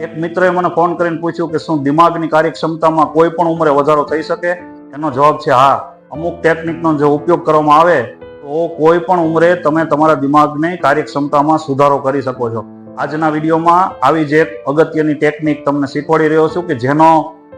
એક મિત્રએ મને ફોન કરીને પૂછ્યું કે શું દિમાગની કાર્યક્ષમતામાં કોઈ પણ ઉંમરે વધારો થઈ શકે? એનો જવાબ છે, હા. અમુક ટેકનિકનો જો ઉપયોગ કરવામાં આવે, તો કોઈ પણ ઉંમરે તમે તમારા દિમાગની કાર્યક્ષમતામાં સુધારો કરી શકો છો. આજના વિડીયોમાં આવી જ એક અગત્યની ટેકનિક તમને શીખવાડી રહ્યો છું કે જેનો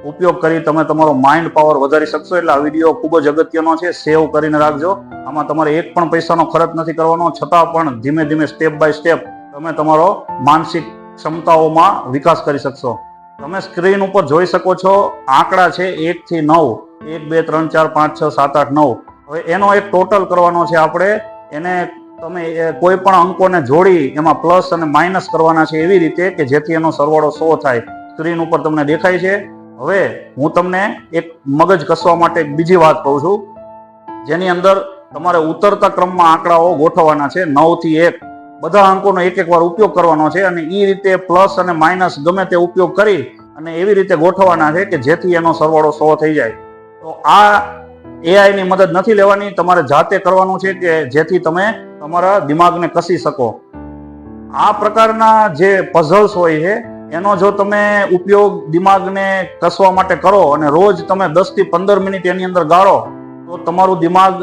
ઉપયોગ કરી તમે તમારો માઇન્ડ પાવર વધારી શકશો. એટલે આ વીડિયો ખૂબ જ અગત્યનો છે સેવ કરીને રાખજો. આમાં તમારે એક પણ પૈસાનો ખર્ચ નથી કરવાનો. છતાં પણ ધીમે ધીમે સ્ટેપ બાય સ્ટેપ તમે તમારો માનસિક ક્ષમતાઓમાં વિકાસ કરી શકશો. તમે સ્ક્રીન ઉપર જોઈ શકો છો, આંકડા છે એક થી નવ. એક, બે, ત્રણ, ચાર, પાંચ, છ, સાત, આઠ, નવ. હવે એનો એક ટોટલ કરવાનો છે આપણે. એને તમે કોઈ પણ અંકોને જોડી એમાં પ્લસ અને માઇનસ કરવાના છે એવી રીતે કે જેથી એનો સરવાળો સો થાય. સ્ક્રીન ઉપર તમને દેખાય છે. હવે હું તમને એક મગજ કસવા માટે બીજી વાત કહું છું. જેની અંદર તમારે ઉતરતા ક્રમમાં આંકડાઓ ગોઠવવાના છે. નવથી એક. બધા અંકોનો એક એક વાર ઉપયોગ કરવાનો છે અને એ રીતે પ્લસ અને માઇનસ ગમે તે ઉપયોગ કરી અને એવી રીતે ગોઠવવાના છે કે જેથી એનો સરવાળો સો થઈ જાય. તો આ એઆઈની મદદ નથી લેવાની, તમારે જાતે કરવાનું છે કે જેથી તમે તમારા દિમાગને કસી શકો. આ પ્રકારના જે પઝલ્સ હોય છે, એનો જો તમે ઉપયોગ દિમાગને કસવા માટે કરો અને રોજ તમે દસથી પંદર મિનિટ એની અંદર ગાળો, તો તમારું દિમાગ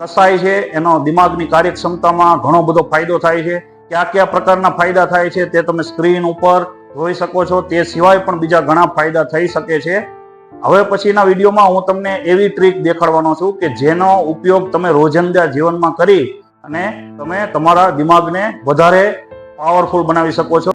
કસાય છે, એનો દિમાગની કાર્યક્ષમતામાં ઘણો બધો ફાયદો થાય છે. કયા કયા પ્રકારના ફાયદા થાય છે તે તમે સ્ક્રીન ઉપર જોઈ શકો છો. તે સિવાય પણ બીજા ઘણા ફાયદા થઈ શકે છે. હવે પછીના વિડીયોમાં હું તમને એવી ટ્રીક દેખાડવાનો છું કે જેનો ઉપયોગ તમે રોજિંદા જીવનમાં કરી અને તમે તમારા દિમાગને વધારે પાવરફુલ બનાવી શકો છો.